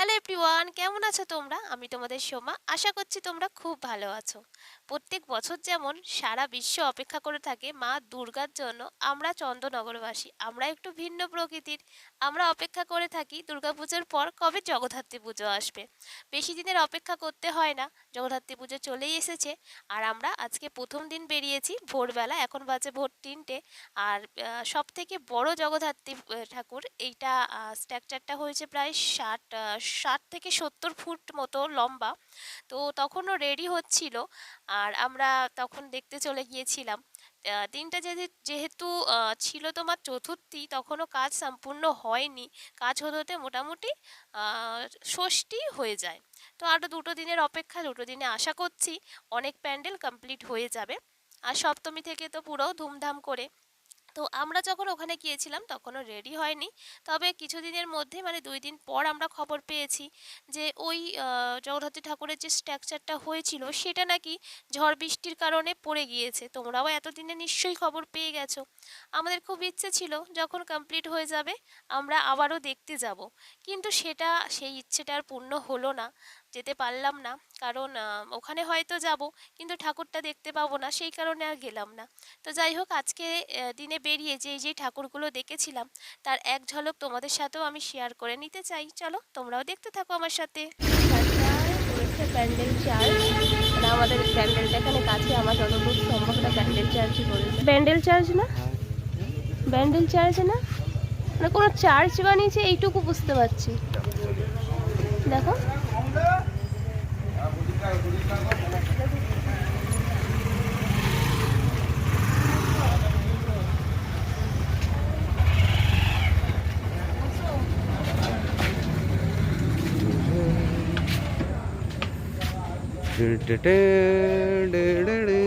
Hello everyone কেমন আছো তোমরা? আমি তোমাদের সোমা। আশা করছি তোমরা খুব ভালো আছো। প্রত্যেক বছর যেমন সারা বিশ্ব অপেক্ষা করে থাকে মা দুর্গার জন্য, আমরা চন্দ্রনগরবাসী আমরা একটু ভিন্ন প্রকৃতির, আমরা অপেক্ষা করে থাকি দুর্গাপুজোর পর কবে জগদ্ধাত্রী পুজো আসবে। বেশি দিনের অপেক্ষা করতে হয় না, জগদ্ধাত্রী পুজো চলেই এসেছে। আর আমরা আজকে প্রথম দিন বেরিয়েছি, ভোরবেলা, এখন বাজে ভোর তিনটে। আর সব থেকে বড় জগদ্ধাত্রী ঠাকুর, এইটা স্ট্রাকচারটা হয়েছে প্রায় ষাট ষাট থেকে সত্তর ফুট মতো লম্বা। তো তখনও রেডি হচ্ছিল। আর আমরা তখন দেখতে চলে গিয়েছিলাম। দিনটা যে যেহেতু ছিল তোমার চতুর্থী, তখনও কাজ সম্পূর্ণ হয়নি। কাজ হতে হতে মোটামুটি ষষ্ঠী হয়ে যায়। তো আরও দুটো দিনের অপেক্ষা, দুটো দিনে আশা করছি অনেক প্যান্ডেল কমপ্লিট হয়ে যাবে। আর সপ্তমী থেকে তো পুরো ধুমধাম করে তো আমরা যখন ওখানে গিয়েছিলাম তখনও রেডি হয়নি। তবে কিছুদিনের মধ্যে মানে দুই দিন পর আমরা খবর পেয়েছি যে ওই জগদ্ধাত্রী ঠাকুরের যে স্ট্রাকচারটা হয়েছিল সেটা নাকি ঝড় বৃষ্টির কারণে পড়ে গিয়েছে। তোমরাও এতদিনে নিশ্চয়ই খবর পেয়ে গেছো। আমাদের খুব ইচ্ছে ছিল যখন কমপ্লিট হয়ে যাবে আমরা আবারও দেখতে যাব। কিন্তু সেটা, সেই ইচ্ছেটা আর পূর্ণ হলো না। যেতে পারলাম না। কারণ ওখানে হয়তো যাব কিন্তু ঠাকুরটা দেখতে পাবো না সেই কারণে আর গেলাম না। তো যাই হোক আজকে দিনে বেরিয়ে যে যে ঠাকুরগুলো দেখেছিলাম তার এক ঝলক তোমাদের সাথেও আমি শেয়ার করে নিতে চাই। চলো তোমরাও দেখতে থাকো আমার সাথে। প্যান্ডেল চার্জ মানে আমাদের প্যান্ডেলটা এখানে কাছে আমার যতদূর সম্ভব একটা প্যান্ডেল না? ব্যান্ডেল চার্জ না? মানে কোনো চার্জ বানিয়েছে এইটুকু বুঝতে পারছি। দেখো। đê đê đê đê đê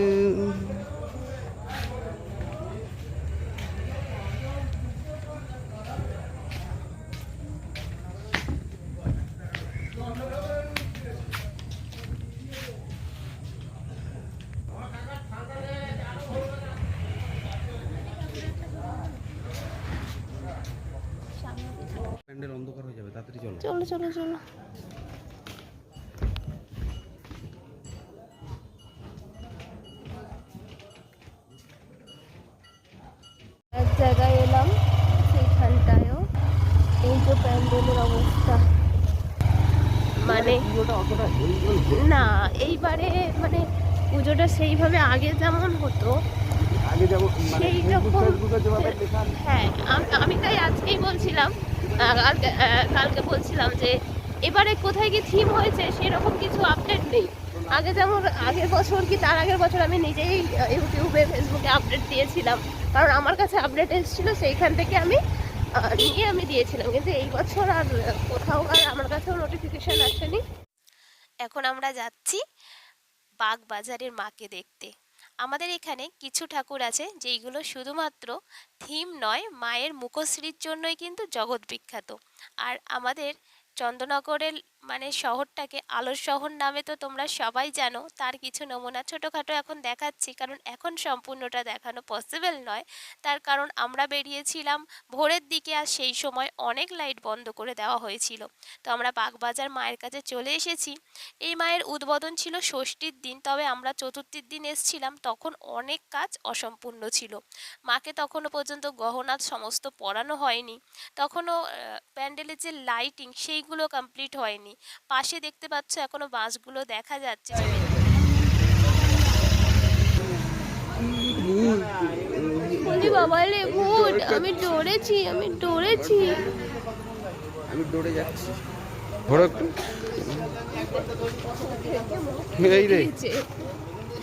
প্যান্ডেল অন্ধকার হয়ে যাবে, তাড়াতাড়ি চলো। চলো চলো চলো। এক জায়গায় এলাম, সেইখানটায়ও। এই প্যান্ডেলের অবস্থা। মানে না, এইবারে মানে পুজোটা সেইভাবে আগে যেমন হতো আগে যেমন সেই রকম হ্যাঁ আমি তাই আজকেই বলছিলাম কালকে কালকে বলছিলাম যে এবারে কোথায় কি থিম হয়েছে সেরকম কিছু আপডেট নেই। আগে যেমন আগের বছর কি তার আগের বছর আমি নিজেই ইউটিউবে ফেসবুকে আপডেট দিয়েছিলাম। কারণ আমার কাছে আপডেট এসেছিল সেইখান থেকে আমি নিয়ে আমি দিয়েছিলাম। কিন্তু এই বছর আর কোথাও আর আমার কাছেও নোটিফিকেশান আসেনি। এখন আমরা যাচ্ছি বাগবাজারের মাকে দেখতে। আমাদের এখানে কিছু ঠাকুর আছে যেইগুলো শুধুমাত্র থিম নয়, মায়ের মুখশ্রীর জন্যই কিন্তু জগৎ বিখ্যাত। আর আমাদের চন্দ্রনগরের মানে শহরটাকে আলোর শহর নামে তো তোমরা সবাই জানো, তার কিছু নমুনা ছোটোখাটো এখন দেখাচ্ছি। কারণ এখন সম্পূর্ণটা দেখানো পসিবল নয়। তার কারণ আমরা বেরিয়েছিলাম ভোরের দিকে আর সেই সময় অনেক লাইট বন্ধ করে দেওয়া হয়েছিল। তো আমরা বাগবাজার মায়ের কাছে চলে এসেছি। এই মায়ের উদ্বোধন ছিল ষষ্ঠীর দিন, তবে আমরা চতুর্থীর দিন এসেছিলাম, তখন অনেক কাজ অসম্পূর্ণ ছিল। মাকে তখনও পর্যন্ত গহনা সমস্ত পরানো হয়নি। তখনও প্যান্ডেলের যে লাইটিং সেইগুলো কমপ্লিট হয়নি। পাশে দেখতে পাচ্ছ এখনও বাসগুলো দেখা যাচ্ছে। বাবা রে ভূত আমি ডরেছি আমি ডরেছি। আমি দৌড়ে যাচ্ছি। ঘোরো একটু। এই রে।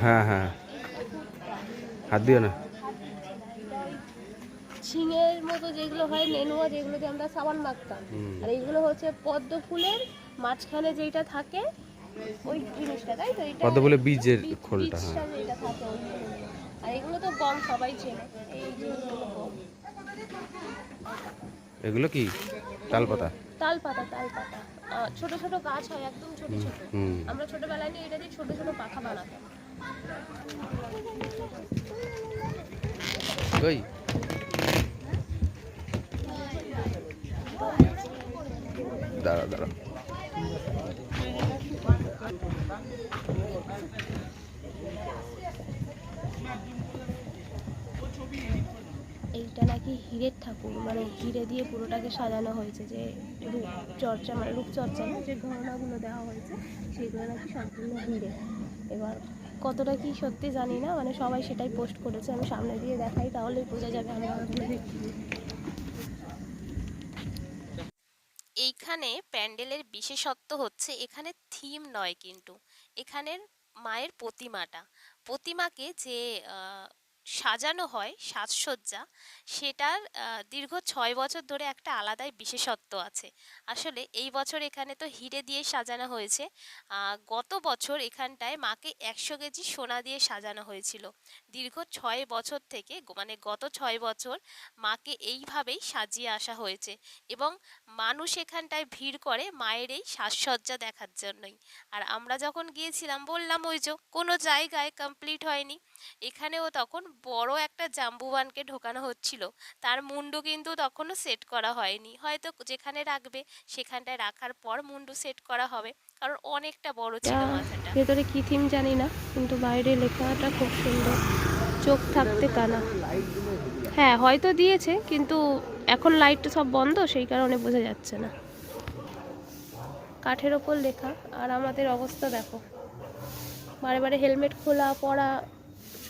হ্যাঁ হাত দিও না। ঝিঙের মতো যেগুলো হয় নেনুয়া যেগুলো দিয়ে আমরা সাবান মাখতাম। আর এইগুলো হচ্ছে পদ্ম ফুলের মাঝখানে যেটা থাকে ওই জিনিসটা তাই তো? পদ্ম ফুলের বীজের বীজ- খোলটা, থাকে আর এগুলো তো গম সবাই চেনে। এই জিনিসগুলো এগুলো কি? তাল পাতা তাল পাতা তাল পাতা ছোট ছোট গাছ হয় একদম ছোট ছোট। আমরা ছোটবেলায় নিয়ে এটা দিয়ে ছোট ছোট পাখা বানাতাম। দাঁড়া দাঁড়া। এইটা নাকি হীরের ঠাকুর মানে হিরে দিয়ে পুরোটাকে সাজানো হয়েছে যে রূপচর্চা মানে রূপচর্চা না, যে গহনাগুলো দেওয়া হয়েছে, সেগুলো নাকি সম্পূর্ণ হিরে। এবার কতটা কি সত্যি জানি না মানে সবাই সেটাই পোস্ট করেছে, আমি সামনে দিয়ে দেখাই, তাহলেই বোঝা যাবে আমরা এইখানে প্যান্ডেলের বিশেষত্ব হচ্ছে, এখানে থিম নয় কিন্তু, এখানের মায়ের প্রতিমাটা। প্রতিমাকে যে সাজানো হয় সাজসজ্জা, সেটার দীর্ঘ ছয় বছর ধরে একটা আলাদাই বিশেষত্ব আছে। আসলে এই বছর এখানে তো হিরে দিয়ে সাজানো হয়েছে। গত বছর এখানটায় মাকে একশো কেজি সোনা দিয়ে সাজানো হয়েছিল। দীর্ঘ ছয় বছর থেকে মানে গত ছয় বছর মাকে এইভাবেই সাজিয়ে আসা হয়েছে এবং মানুষ এখানটায় ভিড় করে মায়ের এই সাজসজ্জা দেখার জন্যই। আর আমরা যখন গিয়েছিলাম বললাম, ওই যে কোনো জায়গায় কমপ্লিট হয়নি। এখানেও তখন বড় একটা জাম্বুবানকে ঢোকানো হচ্ছিল। তার মুন্ডু কিন্তু তখনও সেট করা হয়নি। হয়তো যেখানে রাখবে সেখানটায় রাখার পর মুন্ডু সেট করা হবে। কারণ অনেকটা বড় ছিল মাথাটা। ভেতরে কি থিম জানি না কিন্তু বাইরে লেখাটা খুব সুন্দর। চোখ থাকতে কানা হ্যাঁ হয়তো দিয়েছে কিন্তু এখন লাইট সব বন্ধ সেই কারণে বোঝা যাচ্ছে না। কাঠের ওপর লেখা আর আমাদের অবস্থা দেখো। বারে বারে হেলমেট খোলা পরা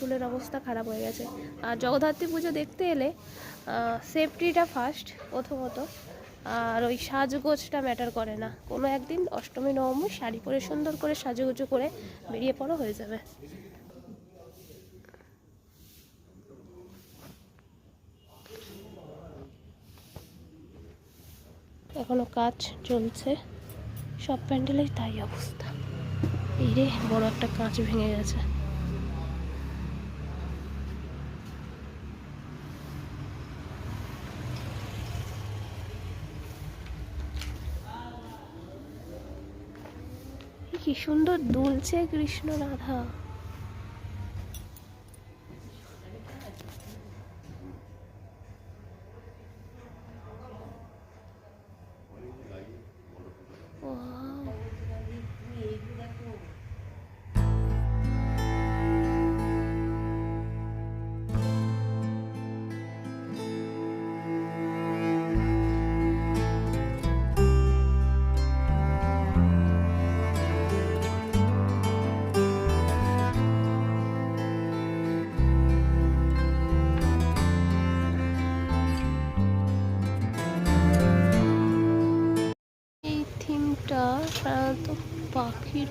চুলের অবস্থা খারাপ হয়ে গেছে। আর জগদ্ধাত্রী পুজো দেখতে এলে সেফটিটা ফার্স্ট প্রথমত। আর ওই সাজগোজটা ম্যাটার করে না। কোনো একদিন অষ্টমী, নবমী শাড়ি পরে, সুন্দর করে সাজুগুজু করে বেরিয়ে পড়ো, হয়ে যাবে। এখনও কাজ চলছে। সব প্যান্ডেলেই তাই অবস্থা। এই রে, বড় একটা কাঁচ ভেঙে গেছে। কি সুন্দর দুলছে কৃষ্ণ রাধা।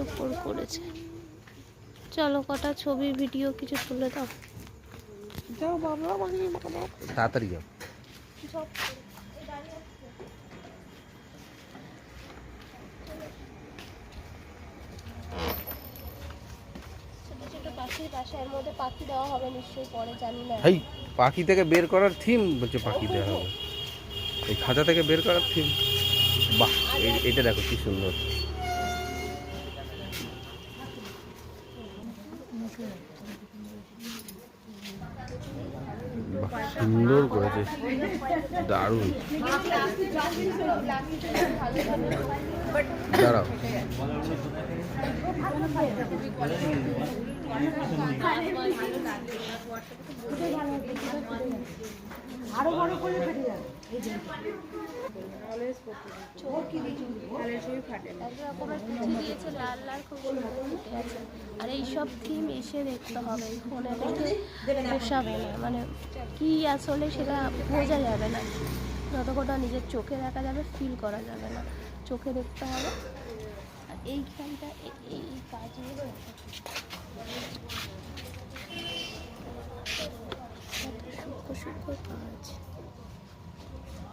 ওপর করেছে। চলো কটা ছবি ভিডিও কিছু তুলে দাও। তাড়াতাড়ি যাও। ছোট ছোট পাখির বাসার মধ্যে পাখি দেওয়া হবে নিশ্চয়ই পরে জানি না। এই পাখি থেকে বের করার থিম বলছে পাখি দেওয়া হবে। এই খাঁচা থেকে বের করার থিম বাহ এই- এটা দেখো কি সুন্দর। সুন্দর করেছে। দারুণ। দাঁড়াও। আরও বড় করে ফেটে আছে আর এইসব থিম এসে দেখতে হবে ফোনে দেখে পোষাবে না মানে কি আসলে সেটা বোঝা যাবে না যতক্ষণ না নিজের চোখে দেখা যাবে ফিল করা যাবে না চোখে দেখতে হবে আর এইখানটা এই কাজগুলো সূক্ষ্ম সূক্ষ্ম কাজ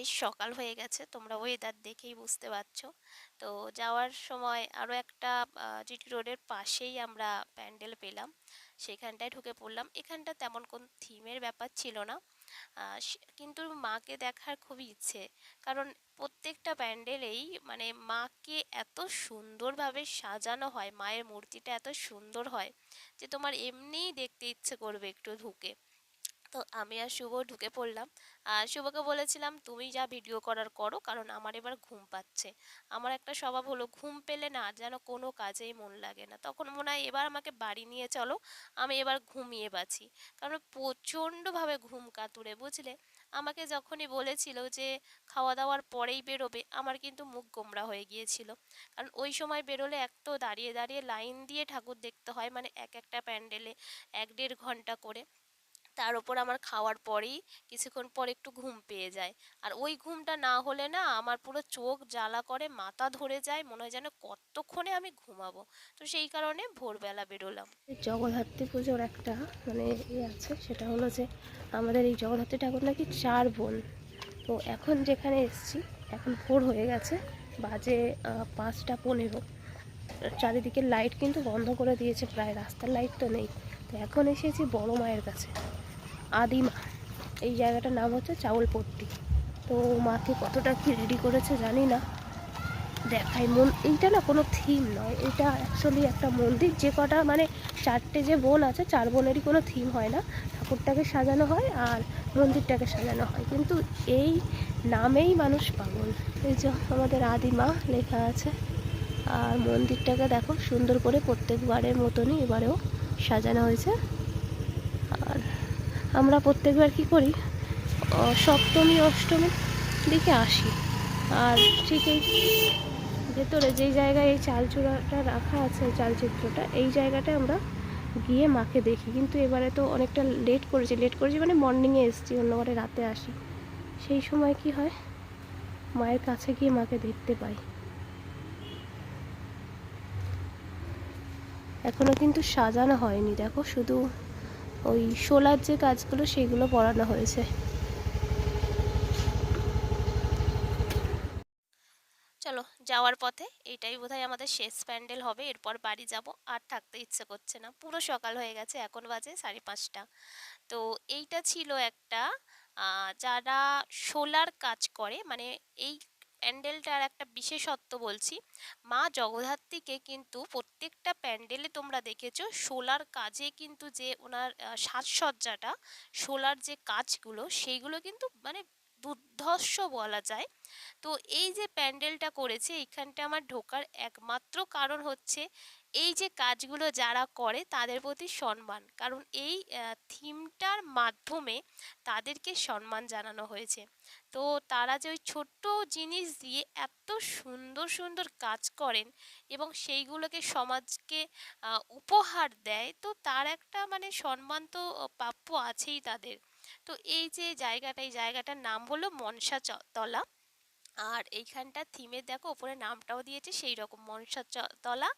বেশ সকাল হয়ে গেছে। তোমরা ওয়েদার দেখেই বুঝতে পারছ। তো যাওয়ার সময় আরও একটা জিটি রোডের পাশেই আমরা প্যান্ডেল পেলাম। সেখানটায় ঢুকে পড়লাম। এখানটা তেমন কোন থিমের ব্যাপার ছিল না। কিন্তু মাকে দেখার খুবই ইচ্ছে। কারণ প্রত্যেকটা প্যান্ডেলেই মানে মাকে এত সুন্দরভাবে সাজানো হয়, মায়ের মূর্তিটা এত সুন্দর হয় যে তোমার এমনিই দেখতে ইচ্ছে করবে একটু ঢুকে। তো আমি আর শুভ ঢুকে পড়লাম। আর শুভকে বলেছিলাম, তুমি যা ভিডিও করার করো, কারণ আমার এবার ঘুম পাচ্ছে। আমার একটা স্বভাব হলো, ঘুম পেলে না যেন কোনো কাজেই মন লাগে না। তখন মনে হয়, এবার আমাকে বাড়ি নিয়ে চলো, আমি এবার ঘুমিয়ে বাঁচি। কারণ প্রচণ্ডভাবে ঘুম কাতুরে, বুঝলে? আমাকে যখনই বলেছিল যে খাওয়া দাওয়ার পরেই বেরোবে, আমার কিন্তু মুখ গোমড়া হয়ে গিয়েছিল। কারণ ওই সময় বেরোলে এক তো দাঁড়িয়ে দাঁড়িয়ে লাইন দিয়ে ঠাকুর দেখতে হয় মানে এক একটা প্যান্ডেলে এক দেড় ঘণ্টা করে। তার উপর আমার খাওয়ার পরেই কিছুক্ষণ পর একটু ঘুম পেয়ে যায়। আর ওই ঘুমটা না হলে না আমার পুরো চোখ জ্বালা করে, মাথা ধরে যায়, মনে হয় যেন কতক্ষণে আমি ঘুমাবো। তো সেই কারণে ভোরবেলা বেরোলাম। জগদ্ধাত্রী পুজোর একটা মানে ইয়ে আছে, সেটা হলো যে আমাদের এই জগদ্ধাত্রী ঠাকুর নাকি চার বোন। তো এখন যেখানে এসেছি, এখন ভোর হয়ে গেছে, বাজে পাঁচটা পনেরো। চারিদিকে লাইট কিন্তু বন্ধ করে দিয়েছে, প্রায় রাস্তার লাইট তো নেই। তো এখন এসেছি বড় মায়ের কাছে। আদিমা, এই জায়গাটার নাম হচ্ছে চাউলপট্টি। তো মাকে কতটা কি রেডি করেছে জানি না। দেখাই মন, এইটা না কোনো থিম নয়, এটা অ্যাকচুয়ালি একটা মন্দির, যে কটা মানে চারটে যে বোন আছে, চার বোনেরই কোনো থিম হয় না। ঠাকুরটাকে সাজানো হয় আর মন্দিরটাকে সাজানো হয়। কিন্তু এই নামেই মানুষ পাগল। এই যে আমাদের আদিমা লেখা আছে, আর মন্দিরটাকে দেখো সুন্দর করে প্রত্যেকবারের মতনই এবারেও সাজানো হয়েছে। আমরা প্রত্যেকবার কি করি? সপ্তমী অষ্টমীর দিকে আসি। আর ঠিক এই ভেতরে যেই জায়গায় এই চালচূড়াটা রাখা আছে চালচিত্রটা, এই জায়গাটায় আমরা গিয়ে মাকে দেখি। কিন্তু এবারে তো অনেকটা লেট করেছি। লেট করেছি মানে মর্নিংয়ে এসেছি, অন্যবারে রাতে আসি। সেই সময় কি হয়? মায়ের কাছে গিয়ে মাকে দেখতে পাই। এখনও কিন্তু সাজানো হয়নি। দেখো, শুধু ওই শোলার যে কাজগুলো সেগুলো পড়ানো হয়েছে। চলো যাওয়ার পথে এইটাই বোধহয় আমাদের শেষ প্যান্ডেল হবে, এরপর বাড়ি যাব। আর থাকতে ইচ্ছে করছে না। পুরো সকাল হয়ে গেছে, এখন বাজে সাড়ে পাঁচটা। তো এইটা ছিল একটা যারা সোলার কাজ করে মানে এই প্যান্ডেলটার একটা বিশেষত্ব বলছি, মা জগদ্ধাত্রীকে কিন্তু প্রত্যেকটা প্যান্ডেলে তোমরা দেখেছ, সোলার কাজে কিন্তু যে ওনার সাজসজ্জাটা, সোলার যে কাজগুলো, সেইগুলো কিন্তু মানে দুর্ধর্ষ বলা যায়। তো এই যে প্যান্ডেলটা করেছে, এইখানটা আমার ঢোকার একমাত্র কারণ হচ্ছে এই যে কাজগুলো যারা করে তাদের প্রতি সম্মান। কারণ এই থিমটার মাধ্যমে তাদেরকে সম্মান জানানো হয়েছে। তো তারা যে ওই ছোট্ট জিনিস দিয়ে এত সুন্দর সুন্দর কাজ করেন এবং সেইগুলোকে সমাজকে উপহার দেয়, তো তার একটা মানে সম্মান তো প্রাপ্য আছেই তাদের। তো এই যে জায়গাটা, এই জায়গাটার নাম হলো মনসা তলা। আর এইখানটা থিমে দেখো ওপরে নামটাও দিয়েছে সেই রকম মনসা চ- তলা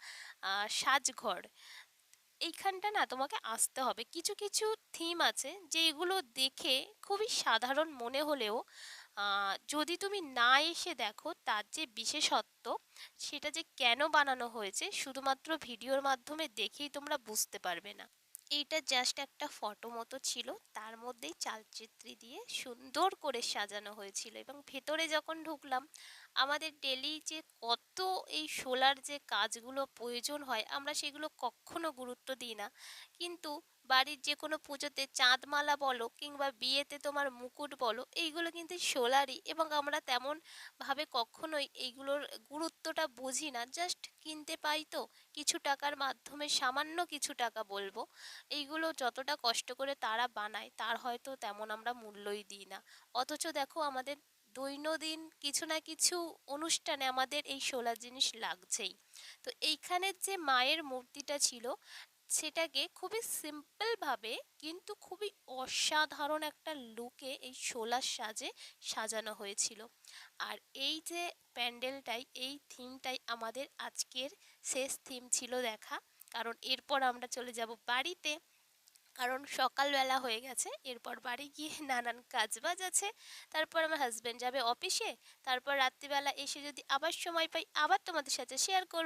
সাজঘর। এইখানটা না তোমাকে আসতে হবে। কিছু কিছু থিম আছে যেগুলো দেখে খুবই সাধারণ মনে হলেও যদি তুমি না এসে দেখো তার যে বিশেষত্ব, সেটা যে কেন বানানো হয়েছে শুধুমাত্র ভিডিওর মাধ্যমে দেখেই তোমরা বুঝতে পারবে না। এইটা জাস্ট একটা ফটো মতো ছিল। তার মধ্যেই চালচিত্রি দিয়ে সুন্দর করে সাজানো হয়েছিল এবং ভেতরে যখন ঢুকলাম আমাদের ডেলি যে কত এই সোলার যে কাজগুলো প্রয়োজন হয়, আমরা সেগুলো কখনো গুরুত্ব দিই না। কিন্তু বাড়ির যে কোনো পুজোতে চাঁদমালা বলো কিংবা বিয়েতে তোমার মুকুট বলো, এইগুলো কিন্তু সোলারই এবং আমরা তেমন ভাবে কখনোই এইগুলোর গুরুত্বটা বুঝি না। জাস্ট কিনতে পাই তো, কিছু টাকার মাধ্যমে সামান্য কিছু টাকা বলব। এইগুলো যতটা কষ্ট করে তারা বানায়, তার হয়তো তেমন আমরা মূল্যই দিই না। অথচ দেখো আমাদের দৈনন্দিন কিছু না কিছু অনুষ্ঠানে আমাদের এই সোলার জিনিস লাগছেই। তো এইখানের যে মায়ের মূর্তিটা ছিল, সেটাকে খুবই সিম্পলভাবে কিন্তু খুবই অসাধারণ একটা লুকে এই শোলার সাজে সাজানো হয়েছিল। আর এই যে প্যান্ডেলটাই, এই থিমটাই আমাদের আজকের শেষ থিম ছিল দেখা। কারণ এরপর আমরা চলে যাব বাড়িতে। কারণ সকালবেলা হয়ে গেছে, এরপর বাড়ি গিয়ে নানান কাজবাজ আছে, তারপর আমার হাজব্যান্ড যাবে অফিসে তারপর রাত্রিবেলা এসে যদি আবার সময় পাই, আবার তোমাদের সাথে শেয়ার করব।